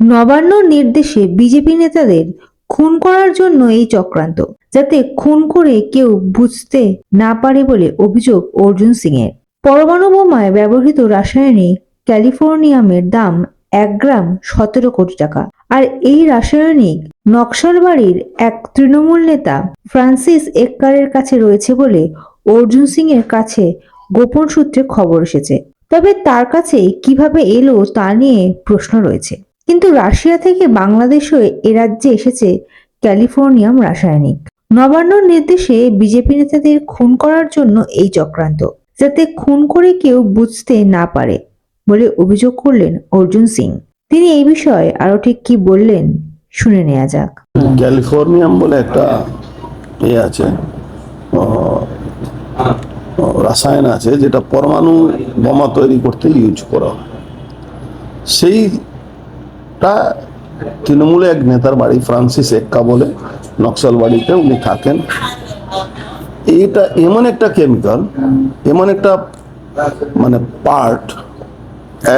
নবান্নর নির্দেশে বিজেপি নেতাদের খুন করার জন্য এই চক্রান্ত, যাতে খুন করে কেউ বুঝতে না পারে বলে অভিযোগ অর্জুন সিং এর পরমাণু বোমায় ব্যবহৃত রাসায়নিক ক্যালিফোর্নিয়ামের দাম এক গ্রাম সতেরো কোটি টাকা। আর এই রাসায়নিক নকশালবাড়ির এক তৃণমূল নেতা ফ্রান্সিস এক্কারের কাছে রয়েছে বলে অর্জুন সিং এর কাছে গোপন সূত্রে খবর এসেছে। তবে তার কাছে কীভাবে এলো তা নিয়ে প্রশ্ন রয়েছে। কিন্তু রাশিয়া থেকে বাংলাদেশও এ রাজ্যে এসেছে ক্যালিফোর্নিয়াম রাসায়নিক। নবান্নর নির্দেশে বিজেপি নেতাদের খুন করার জন্য এই চক্রান্ত, যাতে খুন করে কেউ বুঝতে না পারে বলে অভিযোগ করলেন অর্জুন সিং। তিনি এই বিষয়ে আরও ঠিক কি বললেন শুনে নেওয়া যাক। ক্যালিফোর্নিয়াম বলে একটা এ আছে রাসায়ন আছে যেটা পরমাণু বোমা তৈরি করতে ইউজ করা হয়। সেইটা তৃণমূলে এক নেতার বাড়ি ফ্রান্সিস এক্কা বলে নকশাল বাড়িতে উনি থাকেন। এটা এমন একটা কেমিক্যাল, এমন একটা মানে পার্ট,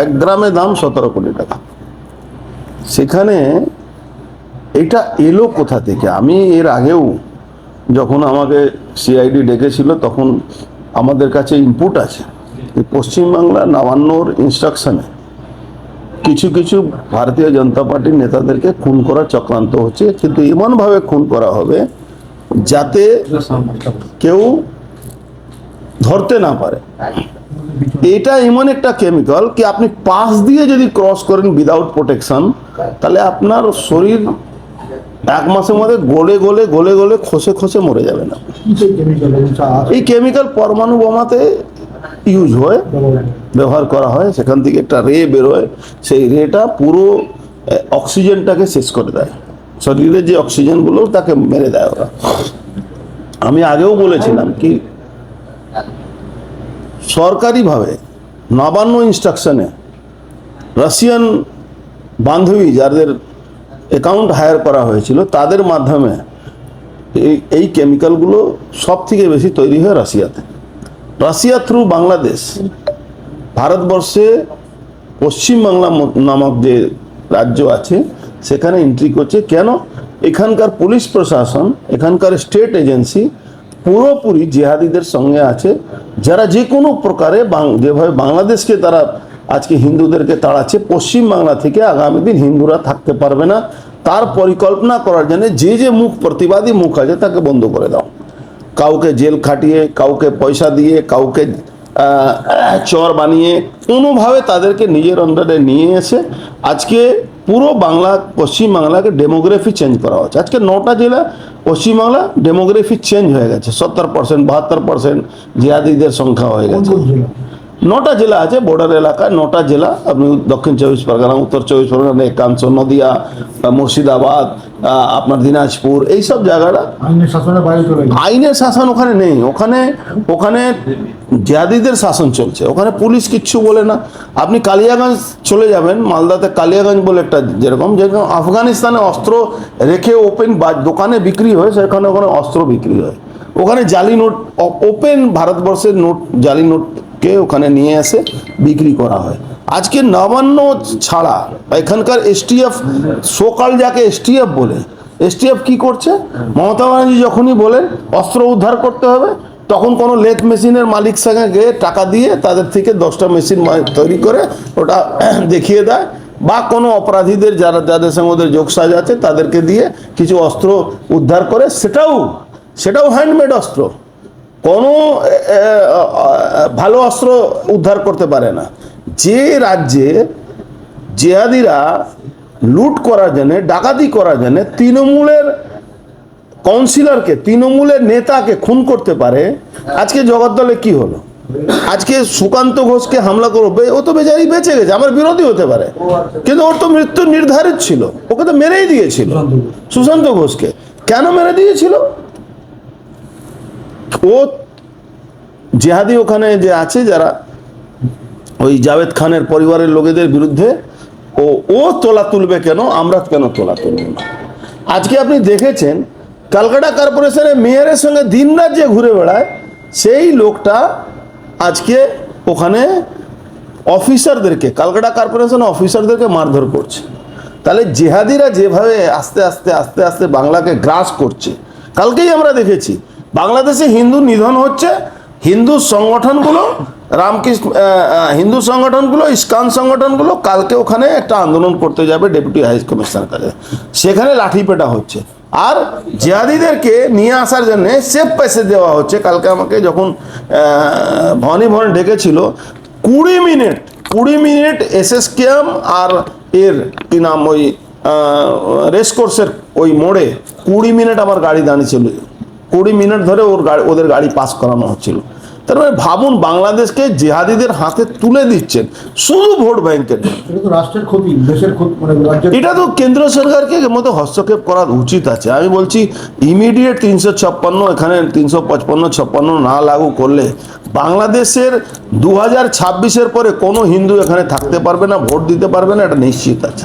এক গ্রামে দাম সতেরো কোটি টাকা। সেখানে এটা এলো কোথা থেকে? আমি এর আগেও যখন আমাকে সিআইডি ডেকেছিল, তখন আমাদের কাছে ইনপুট আছে। পশ্চিমবাংলা নবান্নর ইনস্ট্রাকশনে কিছু কিছু ভারতীয় জনতা পার্টির নেতাদেরকে খুন করার চক্রান্ত হচ্ছে কিন্তু এমনভাবে খুন করা হবে যাতে কেউ ধরতে না পারে। এটা এমন একটা কেমিক্যাল কি আপনি পাশ দিয়ে যদি ক্রস করেন উইদাউট প্রোটেকশন তাহলে আপনার শরীর এক মাসের মধ্যে গলে গলে গলে গলে খসে খসে মরে যাবে না। এই কেমিক্যাল পরমাণু বোমাতে ইউজ হয়, ব্যবহার করা হয়, সেখান থেকে একটা রে বেরোয়, সেই রেটা পুরো অক্সিজেনটাকে শেষ করে দেয়। শরীরের যে অক্সিজেনগুলো তাকে মেরে দেয় ওরা। আমি আগেও বলেছিলাম কি, সরকারিভাবে নবান্ন ইনস্ট্রাকশনে রাশিয়ান বান্ধবী যাদের অ্যাকাউন্ট হায়ার করা হয়েছিল, তাদের মাধ্যমে এই এই কেমিক্যালগুলো সব থেকে বেশি তৈরি হয় রাশিয়াতে। রাশিয়া থ্রু বাংলাদেশ, ভারতবর্ষে পশ্চিমবাংলা নামক যে রাজ্য আছে, সেখানে এন্ট্রি করছে। কেন? এখানকার পুলিশ প্রশাসন, এখানকার স্টেট এজেন্সি পুরোপুরি জেহাদিদের সঙ্গে আছে। যারা যে কোনো প্রকারে যেভাবে বাংলাদেশকে তারা আজকে হিন্দুদেরকে তাড়াচ্ছে, পশ্চিম বাংলা থেকে আগামী দিন হিন্দুরা থাকতে পারবে না। তার পরিকল্পনা করার জন্য যে যে মুখ, প্রতিবাদী মুখ আছে, তাকে বন্ধ করে দাও। কাউকে জেল খাটিয়ে কাউকে পয়সা দিয়ে কাউকে চর বানিয়ে কোনোভাবে তাদেরকে নিজের অন্ডারে নিয়ে এসে আজকে পুরো বাংলা পশ্চিম বাংলাকে ডেমোগ্রাফি চেঞ্জ করা হচ্ছে। আজকে নটা জেলা পশ্চিমবাংলা ডেমোগ্রাফি চেঞ্জ হয়ে গেছে। সত্তর পার্সেন্ট বাহাত্তর পার্সেন্ট জিয়াদিদের সংখ্যা হয়ে গেছে। নটা জেলা আছে বর্ডার এলাকায় নটা জেলা। আপনি দক্ষিণ চব্বিশ পরগনা উত্তর চব্বিশ পরগনা একাংশ নদিয়া মুর্শিদাবাদ আপনার দিনাজপুর এইসব জায়গাটা আইনের শাসন ওখানে নেই। ওখানে ওখানে জিয়াদিদের শাসন চলছে। ওখানে পুলিশ কিচ্ছু বলে না। আপনি কালিয়াগঞ্জ চলে যাবেন মালদাতে কালিয়াগঞ্জ বলে একটা যেরকম যেরকম আফগানিস্তানে অস্ত্র রেখে ওপেন বা দোকানে বিক্রি হয় সেখানে ওখানে অস্ত্র বিক্রি হয়। ওখানে জালি নোট ওপেন ভারতবর্ষের নোট জালি নোটকে ওখানে নিয়ে এসে বিক্রি করা হয়। আজকে নবান্ন ছাড়া এখানকার এসটিএফ সকাল যাকে এসটিএফ বলে এসটিএফ কি করছে? মমতা ব্যানার্জি যখনই বলেন, অস্ত্র উদ্ধার করতে হবে, তখন কোনো লেথ মেশিনের মালিক সঙ্গে গিয়ে টাকা দিয়ে তাদের থেকে দশটা মেশিন তৈরি করে ওটা দেখিয়ে দেয়, বা কোনো অপরাধীদের যারা যাদের সঙ্গে ওদের যোগসাজ আছে, তাদেরকে দিয়ে কিছু অস্ত্র উদ্ধার করে, সেটাও সেটাও হ্যান্ডমেড অস্ত্র। কোনো ভালো অস্ত্র উদ্ধার করতে পারে না। যে রাজ্যে জেহাদিরা লুট করা জন্য, ডাকাতি করা জন্য তৃণমূলের কাউন্সিলরকে, তৃণমূলের নেতাকে খুন করতে পারে, আজকে জগদ্দলে কি হলো? আজকে সুকান্ত ঘোষকে হামলা করবে, ও তো বেচারি বেঁচে গেছে, আমার বিরোধী হতে পারে। কিন্তু ওর তো মৃত্যু নির্ধারিত ছিল, ওকে তো মেরেই দিয়েছিল। সুশান্ত ঘোষকে। কেন মেরে দিয়েছিল? ও জেহাদি ওখানে যে আছে যারা, ওই জাভেদ খানের পরিবারের লোকেদের বিরুদ্ধে, ও ও তোলা তুলবে কেন? আমরা কেন তোলা তুলব না? আজকে আপনি দেখেছেন ক্যালকাটা কর্পোরেশনের মেয়রের সঙ্গে দিনরাত যে ঘুরে বেড়ায়, সেই লোকটা আজকে ওখানে অফিসারদেরকে ক্যালকাটা কর্পোরেশন অফিসারদেরকে মারধর করছে। তাহলে জেহাদিরা যেভাবে আস্তে আস্তে আস্তে আস্তে বাংলাকে গ্রাস করছে, কালকেই আমরা দেখেছি বাংলাদেশে হিন্দু নিধন হচ্ছে হিন্দু সংগঠনগুলো রামকৃষ্ণ হিন্দু সংগঠনগুলো ইস্কান সংগঠনগুলো কালকে ওখানে একটা আন্দোলন করতে যাবে ডেপুটি হাই কমিশনার কাছে। সেখানে লাঠিপেটা হচ্ছে। আর জিহাদিদেরকে নিয়ে আসার জন্য সেফ প্যাসেজ দেওয়া হচ্ছে। কালকে আমাকে যখন আহ, ভবানী ভবন ডেকেছিল কুড়ি মিনিট কুড়ি মিনিট এস এস এসএসকেএম আর এর কি নাম ওই রেসকোর্সের ওই মোড়ে কুড়ি মিনিট আমার গাড়ি দাঁড়িয়ে ছিল। কুড়ি মিনিট ধরে ওর গাড়ি ওদের গাড়ি পাস করানো হচ্ছিল। তার মানে ভাবুন বাংলাদেশকে জেহাদিদের হাতে তুলে দিচ্ছেন শুধু ভোট ব্যাংকের। এটা তো রাষ্ট্রের ক্ষতি দেশের ক্ষতি মানে এটা তো কেন্দ্র সরকারকে মধ্যে হস্তক্ষেপ করা উচিত আছে। আমি বলছি ইমিডিয়েট তিনশো ছাপ্পান্ন এখানে তিনশো পঁচপান্ন ছাপ্পান্ন না লাগু করলে বাংলাদেশের দু হাজার ছাব্বিশের পরে কোনো হিন্দু এখানে থাকতে পারবে না ভোট দিতে পারবে না এটা নিশ্চিত আছে।